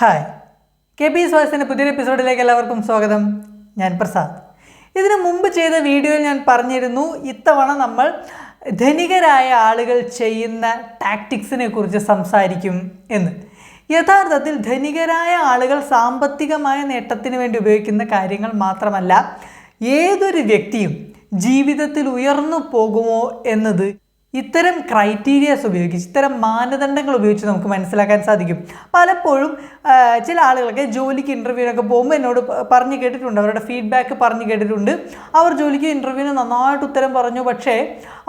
hi K P സ്വാസിൻ്റെ പുതിയൊരു എപ്പിസോഡിലേക്ക് എല്ലാവർക്കും സ്വാഗതം ഞാൻ പ്രസാദ് ഇതിനു മുമ്പ് ചെയ്ത വീഡിയോയിൽ ഞാൻ പറഞ്ഞിരുന്നു ഇത്തവണ നമ്മൾ ധനികരായ ആളുകൾ ചെയ്യുന്ന ടാക്ടിക്സിനെ കുറിച്ച് സംസാരിക്കും എന്ന് യഥാർത്ഥത്തിൽ ധനികരായ ആളുകൾ സാമ്പത്തികമായ നേട്ടത്തിന് വേണ്ടി ഉപയോഗിക്കുന്ന കാര്യങ്ങൾ മാത്രമല്ല ഏതൊരു വ്യക്തിയും ജീവിതത്തിൽ ഉയർന്നു പോകുമോ എന്നത് ഇത്തരം ക്രൈറ്റീരിയാസ് ഉപയോഗിച്ച് ഇത്തരം മാനദണ്ഡങ്ങൾ ഉപയോഗിച്ച് നമുക്ക് മനസ്സിലാക്കാൻ സാധിക്കും പലപ്പോഴും ചില ആളുകളൊക്കെ ജോലിക്ക് ഇൻ്റർവ്യൂവിനൊക്കെ പോകുമ്പോൾ എന്നോട് പറഞ്ഞു കേട്ടിട്ടുണ്ട് അവരുടെ ഫീഡ്ബാക്ക് പറഞ്ഞു കേട്ടിട്ടുണ്ട് അവർ ജോലിക്ക് ഇൻ്റർവ്യൂവിന് നന്നായിട്ട് ഉത്തരം പറഞ്ഞു പക്ഷേ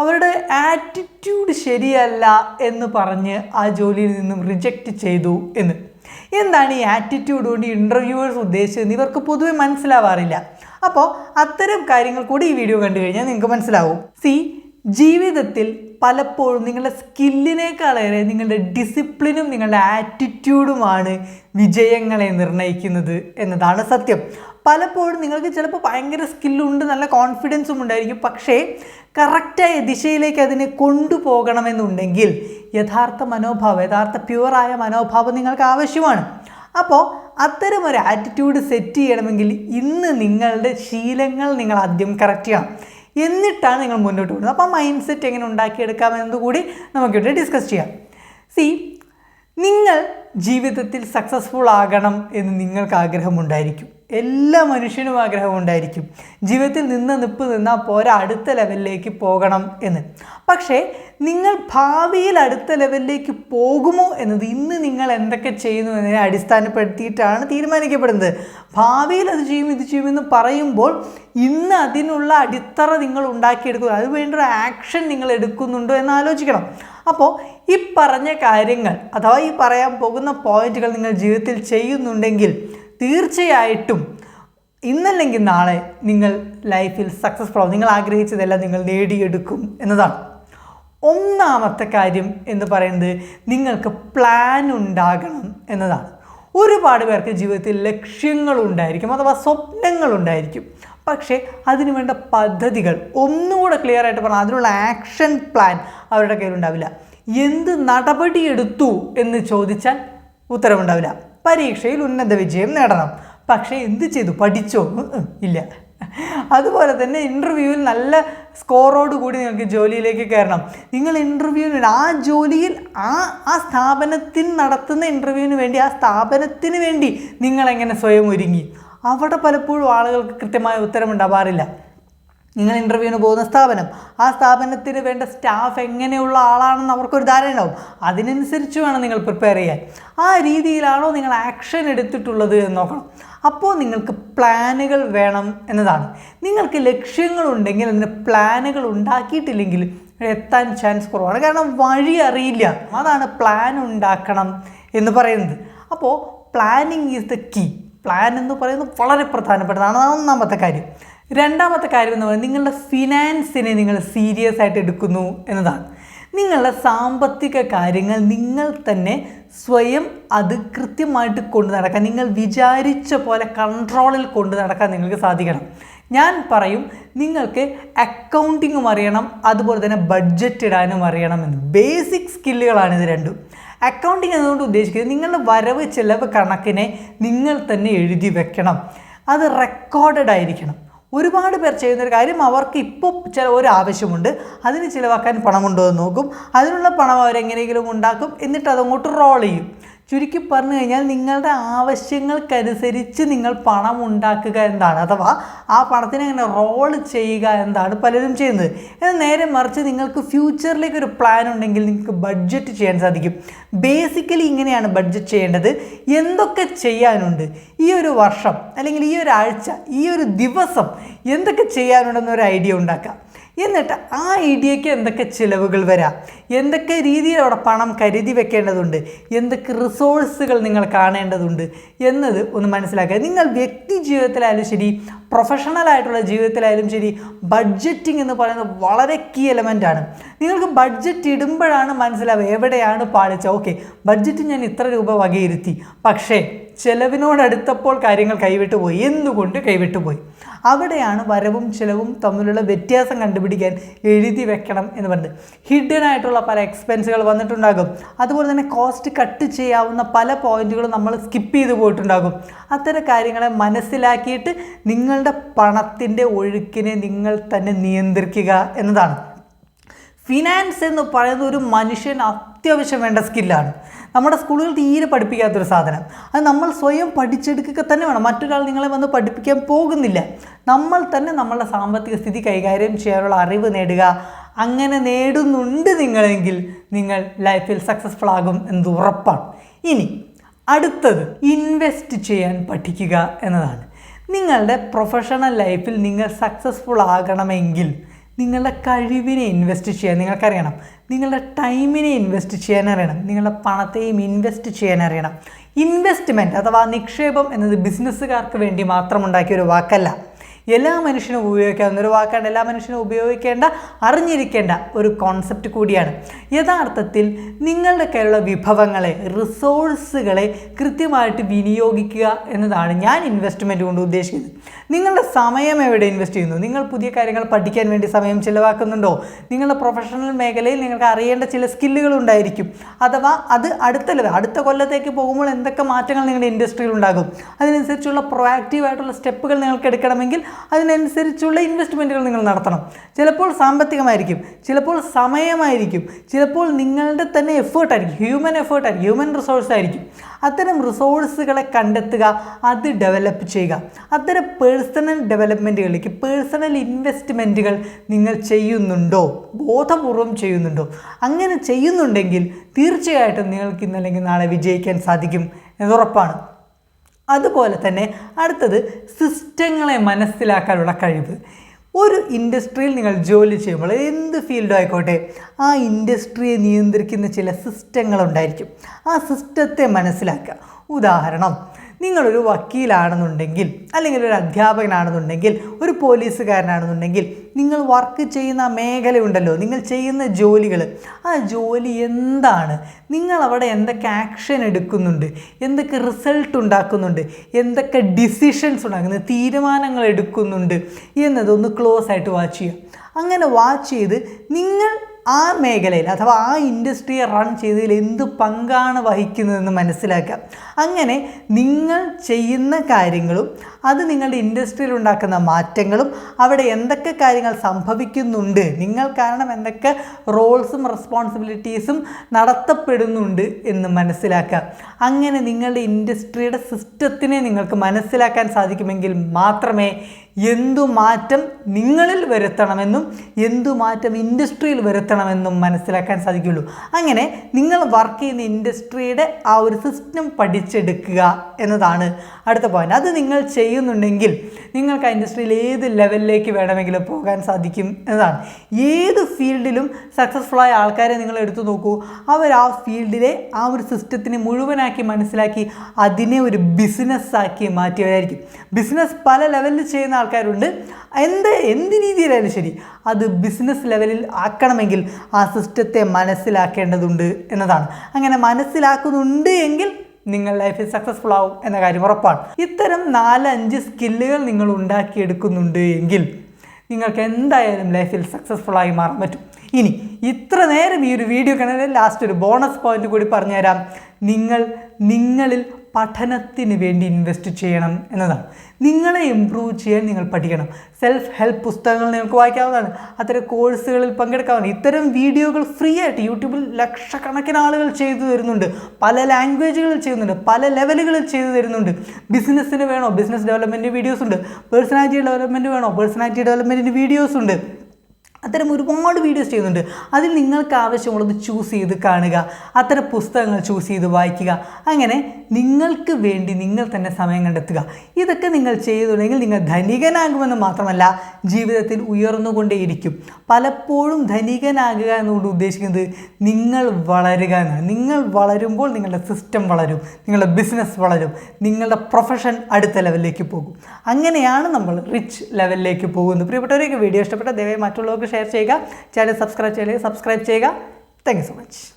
അവരുടെ ആറ്റിറ്റ്യൂഡ് ശരിയല്ല എന്ന് പറഞ്ഞ് ആ ജോലിയിൽ നിന്നും റിജക്റ്റ് ചെയ്തു എന്ന് എന്താണ് ഈ ആറ്റിറ്റ്യൂഡ് കൊണ്ട് ഇൻ്റർവ്യൂവേഴ്സ് ഉദ്ദേശിച്ചതെന്ന് ഇവർക്ക് പൊതുവെ മനസ്സിലാവാറില്ല അപ്പോൾ അത്തരം കാര്യങ്ങൾ കൂടി ഈ വീഡിയോ കണ്ടു കഴിഞ്ഞാൽ നിങ്ങൾക്ക് മനസ്സിലാവും സി ജീവിതത്തിൽ പലപ്പോഴും നിങ്ങളുടെ സ്കില്ലിനേക്കാളേറെ നിങ്ങളുടെ ഡിസിപ്ലിനും നിങ്ങളുടെ ആറ്റിറ്റ്യൂഡുമാണ് വിജയങ്ങളെ നിർണ്ണയിക്കുന്നത് എന്നതാണ് സത്യം പലപ്പോഴും നിങ്ങൾക്ക് ചിലപ്പോൾ ഭയങ്കര സ്കില്ലുണ്ട് നല്ല കോൺഫിഡൻസും ഉണ്ടായിരിക്കും പക്ഷേ കറക്റ്റായ ദിശയിലേക്ക് അതിനെ കൊണ്ടുപോകണമെന്നുണ്ടെങ്കിൽ യഥാർത്ഥ മനോഭാവം യഥാർത്ഥ പ്യുവറായ മനോഭാവം നിങ്ങൾക്ക് ആവശ്യമാണ് അപ്പോൾ അത്തരം ഒരു ആറ്റിറ്റ്യൂഡ് സെറ്റ് ചെയ്യണമെങ്കിൽ ഇന്ന് നിങ്ങളുടെ ശീലങ്ങൾ നിങ്ങൾ ആദ്യം കറക്റ്റ് ചെയ്യണം എന്നിട്ടാണ് നിങ്ങൾ മുന്നോട്ട് പോകുന്നത് അപ്പോൾ മൈൻഡ് സെറ്റ് എങ്ങനെ ഉണ്ടാക്കിയെടുക്കാം എന്നതുകൂടി നമുക്കിവിടെ ഡിസ്കസ് ചെയ്യാം സി നിങ്ങൾ ജീവിതത്തിൽ സക്സസ്ഫുൾ ആകണം എന്ന് നിങ്ങൾക്ക് ആഗ്രഹമുണ്ടായിരിക്കും എല്ലാ മനുഷ്യനും ആഗ്രഹമുണ്ടായിരിക്കും ജീവിതത്തിൽ നിന്ന് നിപ്പ് നിന്നാൽ പോരാ അടുത്ത ലെവലിലേക്ക് പോകണം എന്ന് പക്ഷേ നിങ്ങൾ ഭാവിയിൽ അടുത്ത ലെവലിലേക്ക് പോകുമോ എന്നത് ഇന്ന് നിങ്ങൾ എന്തൊക്കെ ചെയ്യുന്നു എന്നതിനെ അടിസ്ഥാനപ്പെടുത്തിയിട്ടാണ് തീരുമാനിക്കപ്പെടുന്നത് ഭാവിയിൽ അത് ചെയ്യും ഇത് ചെയ്യുമെന്ന് പറയുമ്പോൾ ഇന്ന് അതിനുള്ള അടിത്തറ നിങ്ങൾ ഉണ്ടാക്കിയെടുക്കുന്നു അതുവേണ്ട ഒരു ആക്ഷൻ നിങ്ങൾ എടുക്കുന്നുണ്ടോ എന്ന് ആലോചിക്കണം അപ്പോൾ ഈ പറഞ്ഞ കാര്യങ്ങൾ അഥവാ ഈ പറയാൻ പോകുന്ന പോയിന്റുകൾ നിങ്ങൾ ജീവിതത്തിൽ ചെയ്യുന്നുണ്ടെങ്കിൽ തീർച്ചയായിട്ടും ഇന്നല്ലെങ്കിൽ നാളെ നിങ്ങൾ ലൈഫിൽ സക്സസ്ഫുൾ ആവും നിങ്ങൾ ആഗ്രഹിച്ചതെല്ലാം നിങ്ങൾ നേടിയെടുക്കും എന്നതാണ് ഒന്നാമത്തെ കാര്യം എന്ന് പറയുന്നത് നിങ്ങൾക്ക് പ്ലാൻ ഉണ്ടാകണം എന്നതാണ് ഒരുപാട് പേർക്ക് ജീവിതത്തിൽ ലക്ഷ്യങ്ങളുണ്ടായിരിക്കും അഥവാ സ്വപ്നങ്ങളുണ്ടായിരിക്കും പക്ഷേ അതിനു വേണ്ട പദ്ധതികൾ ഒന്നുകൂടെ ക്ലിയർ ആയിട്ട് പറഞ്ഞാൽ അതിനുള്ള ആക്ഷൻ പ്ലാൻ അവരുടെ കയ്യിലുണ്ടാവില്ല എന്ത് നടപടിയെടുത്തു എന്ന് ചോദിച്ചാൽ ഉത്തരവുണ്ടാവില്ല പരീക്ഷയിൽ ഉന്നത വിജയം നേടണം പക്ഷേ എന്ത് ചെയ്തു പഠിച്ചോ ഇല്ല അതുപോലെ തന്നെ ഇൻ്റർവ്യൂവിൽ നല്ല സ്കോറോട് കൂടി നിങ്ങൾക്ക് ജോലിയിലേക്ക് കയറണം നിങ്ങൾ ഇൻ്റർവ്യൂവിന് ആ ജോലിയിൽ ആ ആ സ്ഥാപനത്തിന് നടത്തുന്ന ഇൻ്റർവ്യൂവിന് വേണ്ടി ആ സ്ഥാപനത്തിന് വേണ്ടി നിങ്ങളെങ്ങനെ സ്വയം ഒരുങ്ങി അവിടെ പലപ്പോഴും ആളുകൾക്ക് കൃത്യമായ ഉത്തരമുണ്ടാവാറില്ല നിങ്ങൾ ഇൻ്റർവ്യൂവിന് പോകുന്ന സ്ഥാപനം ആ സ്ഥാപനത്തിന് വേണ്ട സ്റ്റാഫ് എങ്ങനെയുള്ള ആളാണെന്ന് അവർക്കൊരു ധാരണ ഉണ്ടാവും അതിനനുസരിച്ച് വേണം നിങ്ങൾ പ്രിപ്പയർ ചെയ്യാൻ ആ രീതിയിലാണോ നിങ്ങൾ ആക്ഷൻ എടുത്തിട്ടുള്ളത് എന്ന് നോക്കണം അപ്പോൾ നിങ്ങൾക്ക് പ്ലാനുകൾ വേണം എന്നതാണ് നിങ്ങൾക്ക് ലക്ഷ്യങ്ങളുണ്ടെങ്കിൽ അതിന് പ്ലാനുകൾ ഉണ്ടാക്കിയിട്ടില്ലെങ്കിൽ എത്താൻ ചാൻസ് കുറവാണ് കാരണം വഴി അറിയില്ല അതാണ് പ്ലാൻ ഉണ്ടാക്കണം എന്ന് പറയുന്നത് അപ്പോൾ planning is the key plan എന്ന് പറയുന്നത് വളരെ പ്രധാനപ്പെട്ടതാണ് ഒന്നാമത്തെ കാര്യം രണ്ടാമത്തെ കാര്യം എന്ന് പറയുന്നത് നിങ്ങളുടെ ഫിനാൻസിനെ നിങ്ങൾ സീരിയസ് ആയിട്ട് എടുക്കുന്നു എന്നതാണ് നിങ്ങളുടെ സാമ്പത്തിക കാര്യങ്ങൾ നിങ്ങൾ തന്നെ സ്വയം അത് കൃത്യമായിട്ട് കൊണ്ടു നടക്കാൻ നിങ്ങൾ വിചാരിച്ച പോലെ കൺട്രോളിൽ കൊണ്ടു നടക്കാൻ നിങ്ങൾക്ക് സാധിക്കണം ഞാൻ പറയും നിങ്ങൾക്ക് അക്കൗണ്ടിങ്ങും അറിയണം അതുപോലെ തന്നെ ബഡ്ജറ്റ് ഇടാനും അറിയണം എന്ന് ബേസിക് സ്കില്ലുകളാണ് ഇത് രണ്ടും അക്കൗണ്ടിങ് എന്നുകൊണ്ട് ഉദ്ദേശിക്കുന്നത് നിങ്ങളുടെ വരവ് ചിലവ് കണക്കിനെ നിങ്ങൾ തന്നെ എഴുതി വെക്കണം അത് റെക്കോർഡഡ് ആയിരിക്കണം ഒരുപാട് പേർ ചെയ്യുന്നൊരു കാര്യം അവർക്ക് ഇപ്പോൾ ചില ഒരു ആവശ്യമുണ്ട് അതിന് ചിലവാക്കാൻ പണം കൊണ്ടുവന്ന് നോക്കും അതിനുള്ള പണം അവരെങ്ങനെയെങ്കിലും ഉണ്ടാക്കും എന്നിട്ട് അതങ്ങോട്ട് റോൾ ചെയ്യും ചുരുക്കി പറഞ്ഞു കഴിഞ്ഞാൽ നിങ്ങളുടെ ആവശ്യങ്ങൾക്കനുസരിച്ച് നിങ്ങൾ പണം ഉണ്ടാക്കുക എന്താണ് അഥവാ ആ പണത്തിനെ അങ്ങനെ റോൾ ചെയ്യുക എന്താണ് പലരും ചെയ്യുന്നത് എന്നാൽ നേരെ മറിച്ച് നിങ്ങൾക്ക് ഫ്യൂച്ചറിലേക്ക് ഒരു പ്ലാൻ ഉണ്ടെങ്കിൽ നിങ്ങൾക്ക് ബഡ്ജറ്റ് ചെയ്യാൻ സാധിക്കും ബേസിക്കലി ഇങ്ങനെയാണ് ബഡ്ജറ്റ് ചെയ്യേണ്ടത് എന്തൊക്കെ ചെയ്യാനുണ്ട് ഈ ഒരു വർഷം അല്ലെങ്കിൽ ഈ ഒരു ആഴ്ച ഈ ഒരു ദിവസം എന്തൊക്കെ ചെയ്യാനുണ്ടെന്നൊരു ഐഡിയ ഉണ്ടാക്കാം എന്നിട്ട് ആ ഐഡിയയ്ക്ക് എന്തൊക്കെ ചിലവുകൾ വരാം എന്തൊക്കെ രീതിയിൽ അവിടെ പണം കരുതി വെക്കേണ്ടതുണ്ട് എന്തൊക്കെ റിസോഴ്സുകൾ നിങ്ങൾ കാണേണ്ടതുണ്ട് എന്നത് ഒന്ന് മനസ്സിലാക്കുക നിങ്ങൾ വ്യക്തി ജീവിതത്തിലായാലും ശരി പ്രൊഫഷണൽ ആയിട്ടുള്ള ജീവിതത്തിലായാലും ശരി ബഡ്ജറ്റിംഗ് എന്ന് പറയുന്നത് വളരെ കീ ആണ് നിങ്ങൾക്ക് ബഡ്ജറ്റ് ഇടുമ്പോഴാണ് മനസ്സിലാവുക എവിടെയാണ് പാളിച്ച ഓക്കെ ബഡ്ജറ്റ് ഞാൻ ഇത്ര രൂപ വകയിരുത്തി പക്ഷേ ചെലവിനോടടുത്തപ്പോൾ കാര്യങ്ങൾ കൈവിട്ടു പോയി എന്തുകൊണ്ട് കൈവിട്ടു പോയി അവിടെയാണ് വരവും ചിലവും തമ്മിലുള്ള വ്യത്യാസം കണ്ടുപിടിക്കാൻ എഴുതി വെക്കണം എന്ന് പറയുന്നത് ഹിഡൻ ആയിട്ടുള്ള പല എക്സ്പെൻസുകൾ വന്നിട്ടുണ്ടാകും അതുപോലെ തന്നെ കോസ്റ്റ് കട്ട് ചെയ്യാവുന്ന പല പോയിന്റുകളും നമ്മൾ സ്കിപ്പ് ചെയ്ത് പോയിട്ടുണ്ടാകും അത്തരം കാര്യങ്ങളെ മനസ്സിലാക്കിയിട്ട് നിങ്ങളുടെ പണത്തിൻ്റെ ഒഴുക്കിനെ നിങ്ങൾ തന്നെ നിയന്ത്രിക്കുക എന്നതാണ് ഫിനാൻസ് എന്ന് പറയുന്ന ഒരു മനുഷ്യൻ അത്യാവശ്യം വേണ്ട സ്കില്ലാണ് നമ്മുടെ സ്കൂളുകൾ തീരെ പഠിപ്പിക്കാത്തൊരു സാധനം അത് നമ്മൾ സ്വയം പഠിച്ചെടുക്കുക തന്നെ വേണം മറ്റൊരാൾ നിങ്ങളെ വന്ന് പഠിപ്പിക്കാൻ പോകുന്നില്ല നമ്മൾ തന്നെ നമ്മളുടെ സാമ്പത്തിക സ്ഥിതി കൈകാര്യം ചെയ്യാനുള്ള അറിവ് നേടുക അങ്ങനെ നേടുന്നുണ്ട് നിങ്ങളെങ്കിൽ നിങ്ങൾ ലൈഫിൽ സക്സസ്ഫുൾ ആകും എന്ന് ഉറപ്പാണ് ഇനി അടുത്തത് ഇൻവെസ്റ്റ് ചെയ്യാൻ പഠിക്കുക എന്നതാണ് നിങ്ങളുടെ പ്രൊഫഷണൽ ലൈഫിൽ നിങ്ങൾ സക്സസ്ഫുൾ ആകണമെങ്കിൽ നിങ്ങളുടെ കഴിവിനെ ഇൻവെസ്റ്റ് ചെയ്യാൻ നിങ്ങൾക്കറിയണം നിങ്ങളുടെ ടൈമിനെ ഇൻവെസ്റ്റ് ചെയ്യാൻ അറിയണം നിങ്ങളുടെ പണത്തെയും ഇൻവെസ്റ്റ് ചെയ്യാൻ അറിയണം ഇൻവെസ്റ്റ്മെൻറ്റ് അഥവാ നിക്ഷേപം എന്നത് ബിസിനസ്സുകാർക്ക് വേണ്ടി മാത്രം ഉണ്ടാക്കിയ ഒരു വാക്കല്ല എല്ലാ മനുഷ്യനും ഉപയോഗിക്കാവുന്ന ഒരു വാക്കാണ് എല്ലാ മനുഷ്യനും ഉപയോഗിക്കേണ്ട അറിഞ്ഞിരിക്കേണ്ട ഒരു കോൺസെപ്റ്റ് കൂടിയാണ് യഥാർത്ഥത്തിൽ നിങ്ങളുടെ കയ്യിലുള്ള വിഭവങ്ങളെ റിസോഴ്സുകളെ കൃത്യമായിട്ട് വിനിയോഗിക്കുക എന്നതാണ് ഞാൻ ഇൻവെസ്റ്റ്മെൻ്റ് കൊണ്ട് ഉദ്ദേശിക്കുന്നത് നിങ്ങളുടെ സമയം എവിടെ ഇൻവെസ്റ്റ് ചെയ്യുന്നു നിങ്ങൾ പുതിയ കാര്യങ്ങൾ പഠിക്കാൻ വേണ്ടി സമയം ചിലവാക്കുന്നുണ്ടോ നിങ്ങളുടെ പ്രൊഫഷണൽ മേഖലയിൽ നിങ്ങൾക്ക് അറിയേണ്ട ചില സ്കില്ലുകൾ ഉണ്ടായിരിക്കും അഥവാ അത് അടുത്ത അടുത്ത കൊല്ലത്തേക്ക് പോകുമ്പോൾ എന്തൊക്കെ മാറ്റങ്ങൾ നിങ്ങളുടെ ഇൻഡസ്ട്രിയിൽ ഉണ്ടാകും അതിനനുസരിച്ചുള്ള പ്രൊയാക്റ്റീവ് ആയിട്ടുള്ള സ്റ്റെപ്പുകൾ നിങ്ങൾക്ക് എടുക്കണമെങ്കിൽ അതിനനുസരിച്ചുള്ള ഇൻവെസ്റ്റ്മെൻറ്റുകൾ നിങ്ങൾ നടത്തണം ചിലപ്പോൾ സാമ്പത്തികമായിരിക്കും ചിലപ്പോൾ സമയമായിരിക്കും ചിലപ്പോൾ നിങ്ങളുടെ തന്നെ എഫേർട്ടായിരിക്കും ഹ്യൂമൻ എഫേർട്ടായിരിക്കും ഹ്യൂമൻ റിസോഴ്സ് ആയിരിക്കും അത്തരം റിസോഴ്സുകളെ കണ്ടെത്തുക അത് ഡെവലപ്പ് ചെയ്യുക അത്തരം പേഴ്സണൽ ഡെവലപ്മെൻറ്റുകളിലേക്ക് പേഴ്സണൽ ഇൻവെസ്റ്റ്മെൻറ്റുകൾ നിങ്ങൾ ചെയ്യുന്നുണ്ടോ ബോധപൂർവം ചെയ്യുന്നുണ്ടോ അങ്ങനെ ചെയ്യുന്നുണ്ടെങ്കിൽ തീർച്ചയായിട്ടും നിങ്ങൾക്ക് ഇന്നല്ലെങ്കിൽ നാളെ വിജയിക്കാൻ സാധിക്കും എന്നുറപ്പാണ് അതുപോലെ തന്നെ അടുത്തത് സിസ്റ്റങ്ങളെ മനസ്സിലാക്കാനുള്ള കഴിവ് ഒരു ഇൻഡസ്ട്രിയിൽ നിങ്ങൾ ജോലി ചെയ്യുമ്പോൾ എന്ത് ഫീൽഡും ആയിക്കോട്ടെ ആ ഇൻഡസ്ട്രിയെ നിയന്ത്രിക്കുന്ന ചില സിസ്റ്റങ്ങളുണ്ടായിരിക്കും ആ സിസ്റ്റത്തെ മനസ്സിലാക്കുക ഉദാഹരണം നിങ്ങളൊരു വക്കീലാണെന്നുണ്ടെങ്കിൽ അല്ലെങ്കിൽ ഒരു അധ്യാപകനാണെന്നുണ്ടെങ്കിൽ ഒരു പോലീസുകാരനാണെന്നുണ്ടെങ്കിൽ നിങ്ങൾ വർക്ക് ചെയ്യുന്ന മേഖലയുണ്ടല്ലോ നിങ്ങൾ ചെയ്യുന്ന ജോലികൾ ആ ജോലി എന്താണ് നിങ്ങൾ അവിടെ എന്തൊക്കെ ആക്ഷൻ എടുക്കുന്നുണ്ട് എന്തൊക്കെ റിസൾട്ട് ഉണ്ടാക്കുന്നുണ്ട് എന്തൊക്കെ ഡിസിഷൻസ് ഉണ്ടാക്കുന്നത് തീരുമാനങ്ങൾ എടുക്കുന്നുണ്ട് എന്നതൊന്ന് ക്ലോസ് ആയിട്ട് വാച്ച് ചെയ്യുക അങ്ങനെ വാച്ച് ചെയ്ത് നിങ്ങൾ ആ മേഖലയിൽ അഥവാ ആ ഇൻഡസ്ട്രിയെ റൺ ചെയ്തതിൽ എന്ത് പങ്കാണ് വഹിക്കുന്നതെന്ന് മനസ്സിലാക്കാം അങ്ങനെ നിങ്ങൾ ചെയ്യുന്ന കാര്യങ്ങളും അത് നിങ്ങളുടെ ഇൻഡസ്ട്രിയിൽ ഉണ്ടാക്കുന്ന മാറ്റങ്ങളും അവിടെ എന്തൊക്കെ കാര്യങ്ങൾ സംഭവിക്കുന്നുണ്ട് നിങ്ങൾ കാരണം എന്തൊക്കെ റോൾസും റെസ്പോൺസിബിലിറ്റീസും നടത്തപ്പെടുന്നുണ്ട് എന്ന് മനസ്സിലാക്കാം അങ്ങനെ നിങ്ങളുടെ ഇൻഡസ്ട്രിയുടെ സിസ്റ്റത്തിനെ നിങ്ങൾക്ക് മനസ്സിലാക്കാൻ സാധിക്കുമെങ്കിൽ മാത്രമേ എന്തു മാറ്റം നിങ്ങളിൽ വരുത്തണമെന്നും എന്തു മാറ്റം ഇൻഡസ്ട്രിയിൽ വരുത്തണമെന്നും മനസ്സിലാക്കാൻ സാധിക്കുള്ളൂ അങ്ങനെ നിങ്ങൾ വർക്ക് ചെയ്യുന്ന ഇൻഡസ്ട്രിയുടെ ആ ഒരു സിസ്റ്റം പഠിച്ചെടുക്കുക എന്നതാണ് അടുത്ത പോയിന്റ് അത് നിങ്ങൾ ചെയ്യുന്നുണ്ടെങ്കിൽ നിങ്ങൾക്ക് ആ ഇൻഡസ്ട്രിയിൽ ഏത് ലെവലിലേക്ക് വേണമെങ്കിലും പോകാൻ സാധിക്കും എന്നതാണ് ഏത് ഫീൽഡിലും സക്സസ്ഫുൾ ആയ ആൾക്കാരെ നിങ്ങൾ എടുത്തു നോക്കൂ അവർ ആ ഫീൽഡിലെ ആ ഒരു സിസ്റ്റത്തിനെ മുഴുവനാക്കി മനസ്സിലാക്കി അതിനെ ഒരു ബിസിനസ്സാക്കി മാറ്റിയവരായിരിക്കും ബിസിനസ് പല ലെവലിൽ ചെയ്യുന്ന ആൾക്കാരുണ്ട് എന്ത് എന്ത് രീതിയിലായാലും ശരി അത് ബിസിനസ് ലെവലിൽ ആക്കണമെങ്കിൽ ആ സിസ്റ്റത്തെ മനസ്സിലാക്കേണ്ടതുണ്ട് എന്നതാണ് അങ്ങനെ മനസ്സിലാക്കുന്നുണ്ട് എങ്കിൽ നിങ്ങൾ ലൈഫിൽ സക്സസ്ഫുൾ ആവും എന്ന കാര്യം ഉറപ്പാണ് ഇത്തരം നാലഞ്ച് സ്കില്ലുകൾ നിങ്ങൾ ഉണ്ടാക്കിയെടുക്കുന്നുണ്ട് എങ്കിൽ നിങ്ങൾക്ക് എന്തായാലും ലൈഫിൽ സക്സസ്ഫുൾ ആയി മാറാൻ പറ്റും ഇനി ഇത്ര നേരം ഈ ഒരു വീഡിയോ കണ്ടതിൽ ലാസ്റ്റ് ഒരു ബോണസ് പോയിന്റ് കൂടി പറഞ്ഞുതരാം നിങ്ങൾ നിങ്ങളിൽ പഠനത്തിന് വേണ്ടി ഇൻവെസ്റ്റ് ചെയ്യണം എന്നതാണ് നിങ്ങളെ ഇമ്പ്രൂവ് ചെയ്യാൻ നിങ്ങൾ പഠിക്കണം സെൽഫ് ഹെൽപ്പ് പുസ്തകങ്ങൾ നിങ്ങൾക്ക് വായിക്കാവുന്നതാണ് അത്തരം കോഴ്സുകളിൽ പങ്കെടുക്കാവുന്നതാണ് ഇത്തരം വീഡിയോകൾ ഫ്രീ ആയിട്ട് യൂട്യൂബിൽ ലക്ഷക്കണക്കിന് ആളുകൾ ചെയ്തു തരുന്നുണ്ട് പല ലാംഗ്വേജുകളിൽ ചെയ്യുന്നുണ്ട് പല ലെവലുകളിൽ ചെയ്തു തരുന്നുണ്ട് ബിസിനസ്സിന് വേണോ ബിസിനസ് ഡെവലപ്മെൻറ്റ് വീഡിയോസ് ഉണ്ട് പേഴ്സണാലിറ്റി ഡെവലപ്മെൻറ്റ് വേണോ പേഴ്സണാലിറ്റി ഡെവലപ്മെൻറ്റിന് വീഡിയോസ് ഉണ്ട് അത്തരം ഒരുപാട് വീഡിയോസ് ചെയ്യുന്നുണ്ട് അതിൽ നിങ്ങൾക്ക് ആവശ്യമുള്ളത് ചൂസ് ചെയ്ത് കാണുക അത്തരം പുസ്തകങ്ങൾ ചൂസ് ചെയ്ത് വായിക്കുക അങ്ങനെ നിങ്ങൾക്ക് വേണ്ടി നിങ്ങൾ തന്നെ സമയം കണ്ടെത്തുക ഇതൊക്കെ നിങ്ങൾ ചെയ്തു നിങ്ങൾ ധനികനാകുമെന്ന് മാത്രമല്ല ജീവിതത്തിൽ ഉയർന്നുകൊണ്ടേയിരിക്കും പലപ്പോഴും ധനികനാകുക എന്നുകൊണ്ട് ഉദ്ദേശിക്കുന്നത് നിങ്ങൾ വളരുക എന്നാണ് നിങ്ങൾ വളരുമ്പോൾ നിങ്ങളുടെ സിസ്റ്റം വളരും നിങ്ങളുടെ ബിസിനസ് വളരും നിങ്ങളുടെ പ്രൊഫഷൻ അടുത്ത ലെവലിലേക്ക് പോകും അങ്ങനെയാണ് നമ്മൾ റിച്ച് ലെവലിലേക്ക് പോകുന്നത് പ്രിയപ്പെട്ടവരെയൊക്കെ വീഡിയോ ഇഷ്ടപ്പെട്ട ദയവായി മറ്റുള്ളവർക്ക് ഷെയർ ചെയ്യുക ചാനൽ സബ്സ്ക്രൈബ് ചെയ്യുക സബ്സ്ക്രൈബ് ചെയ്യുക താങ്ക് യു സോ മച്ച്